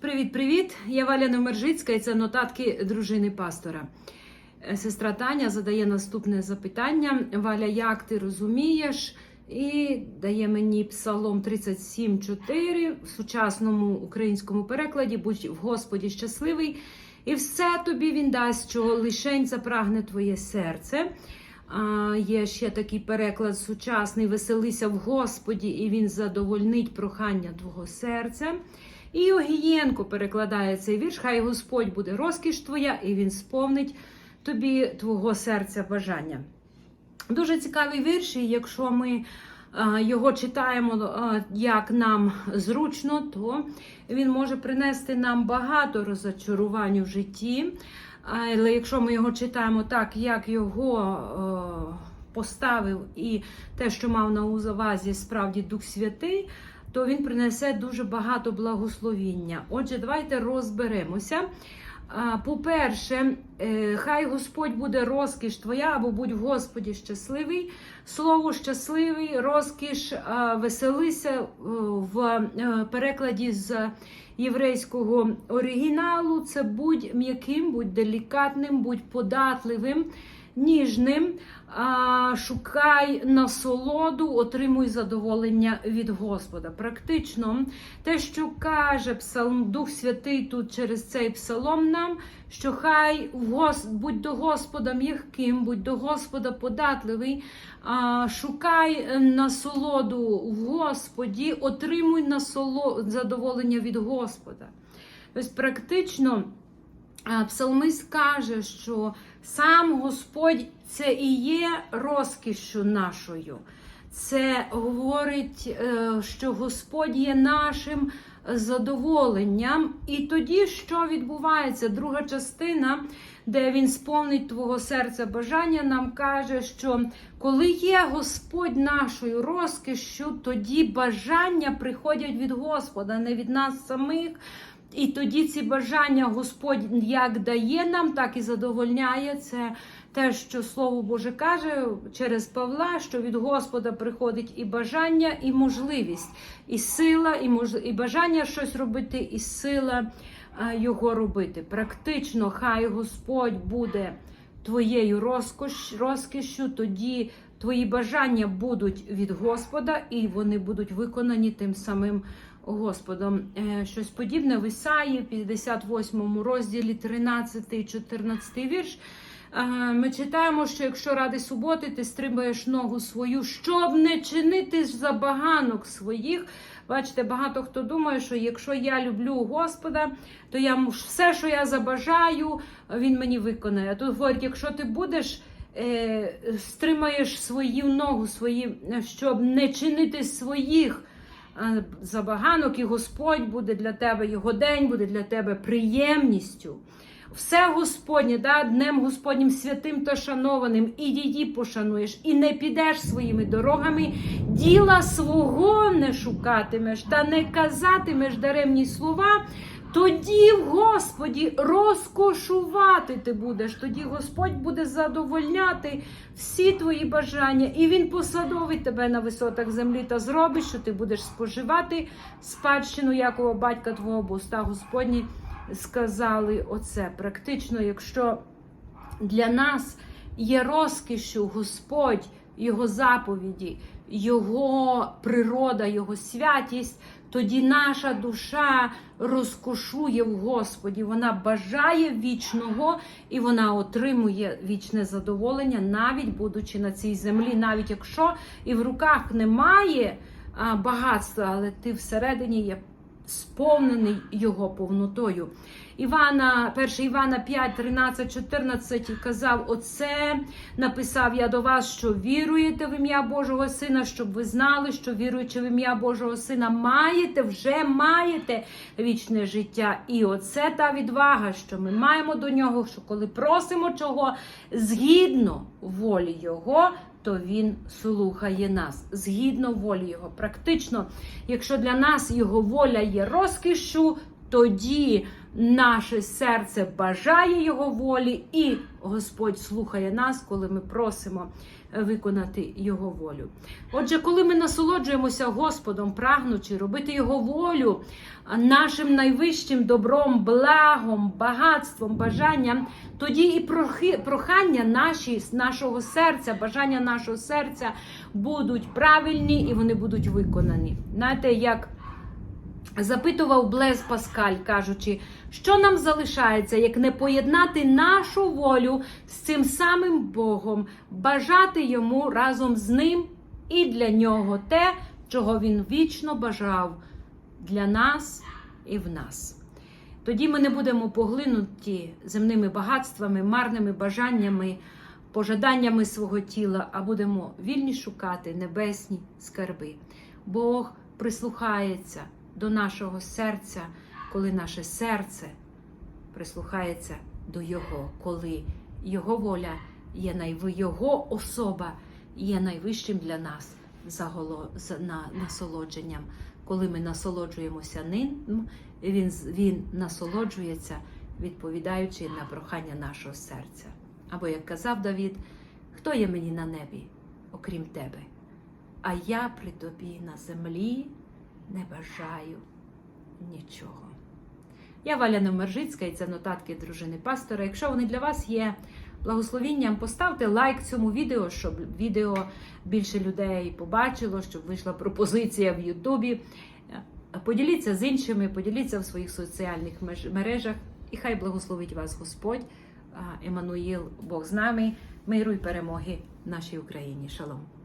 Привіт-привіт! Я Валя Невмержицька і це нотатки дружини пастора. Е, Сестра Таня задає наступне запитання. Валя, як ти розумієш? І дає мені псалом 37.4 в сучасному українському перекладі Будь в Господі щасливий, і все тобі він дасть, чого лишень запрагне твоє серце. А, Є ще такий переклад сучасний Веселися в Господі, і він задовольнить прохання твого серця. І Огієнко перекладає цей вірш, хай Господь буде розкіш твоя, і він сповнить тобі твого серця бажання. Дуже цікавий вірш, і якщо ми його читаємо як нам зручно, то він може принести нам багато розочарувань в житті. Але якщо ми його читаємо так, як його е, поставив, і те, що мав на увазі справді Дух Святий, то він принесе дуже багато благословіння. Отже, давайте розберемося. По-перше, е, хай Господь буде розкіш твоя, або будь в Господі щасливий. Слово щасливий, розкіш, веселися е, в е, перекладі з єврейського оригіналу. Це будь м'яким, будь делікатним, будь податливим, ніжним. Шукай насолоду, отримуй задоволення від Господа. Практично те, що каже Псалм Дух Святий тут через цей псалом нам, що хай будь до Господа м'яким, будь до Господа податливий, шукай насолоду в Господі, отримуй насоло... задоволення від Господа. Тобто, практично. А, Псалмист каже, що сам Господь це і є розкішшю нашою. Це говорить, е, що Господь є нашим задоволенням. І тоді, що відбувається? Друга частина, де він сповнить твого серця бажання, нам каже, що коли є Господь нашою розкішшю, тоді бажання приходять від Господа, не від нас самих. І тоді ці бажання Господь як дає нам, так і задовольняє. Це те, що Слово Боже каже через Павла, що від Господа приходить і бажання, і можливість, і сила, і мож... і бажання щось робити, і сила його робити. Практично, хай Господь буде твоєю розкош... розкішю, тоді твої бажання будуть від Господа, і вони будуть виконані тим самим. Господом. Е, Щось подібне в Ісаї, 58 розділі 13, 14 вірш. Е, Ми читаємо, що якщо ради суботи ти стримаєш ногу свою, щоб не чинити забаганок своїх. Бачите, багато хто думає, що якщо я люблю Господа, то я все, що я забажаю, він мені виконає. Тут говорить, якщо ти будеш. Е, Стримаєш свою ногу, свої, щоб не чинити своїх а, забаганок, і Господь буде для тебе, його день буде для тебе приємністю. Все Господнє, да, днем Господнім святим та шанованим, і її пошануєш, і не підеш своїми дорогами, діла свого не шукатимеш, та не казатимеш даремні слова. Тоді в Господі розкошувати ти будеш. Тоді Господь буде задовольняти всі твої бажання, і Він посадовить тебе на висотах землі та зробить, що ти будеш споживати спадщину Якова, батька твого, бо уста Господні сказали оце. Практично, якщо для нас є розкішю Господь, Його заповіді, Його природа, Його святість, тоді наша душа розкошує в Господі. Вона бажає вічного і вона отримує вічне задоволення, навіть будучи на цій землі, навіть якщо і в руках немає багатства, але ти всередині є сповнений його повнотою. Івана, 1 Івана 5, 13, 14 казав: Оце написав я до вас, що віруєте в ім'я Божого Сина, щоб ви знали, що віруючи в ім'я Божого Сина, маєте, вже маєте вічне життя. І оце та відвага, що ми маємо до нього, що коли просимо чого згідно волі Його. То він слухає нас згідно волі Його. Практично, якщо для нас його воля є розкішю, тоді наше серце бажає Його волі, і Господь слухає нас, коли ми просимо виконати Його волю. Отже, коли ми насолоджуємося Господом, прагнучи робити Його волю, нашим найвищим добром, благом, багатством, бажанням, тоді і прохання наші, нашого серця, бажання нашого серця будуть правильні і вони будуть виконані. Знаєте, як запитував Блез Паскаль, кажучи, що нам залишається, як не поєднати нашу волю з цим самим Богом, бажати йому разом з ним і для нього те, чого він вічно бажав для нас і в нас. Тоді ми не будемо поглинуті земними багатствами, марними бажаннями, пожаданнями свого тіла, а будемо вільні шукати небесні скарби. Бог прислухається до нашого серця, коли наше серце прислухається до Його, коли Його воля є найви, Його особа є найвищим для нас заголо, на, насолодженням. Коли ми насолоджуємося ним, він, він насолоджується, відповідаючи на прохання нашого серця. Або, як казав Давід, хто є мені на небі, окрім тебе? А я при тобі на землі не бажаю нічого. Я Валя Номержицька і це нотатки дружини пастора. Якщо вони для вас є благословінням, поставте лайк цьому відео, щоб відео більше людей побачило, щоб вийшла пропозиція в Ютубі. Поділіться з іншими, поділіться в своїх соціальних мережах, і хай благословить вас Господь, а, Еммануїл, Бог з нами, миру і перемоги нашій Україні. Шалом.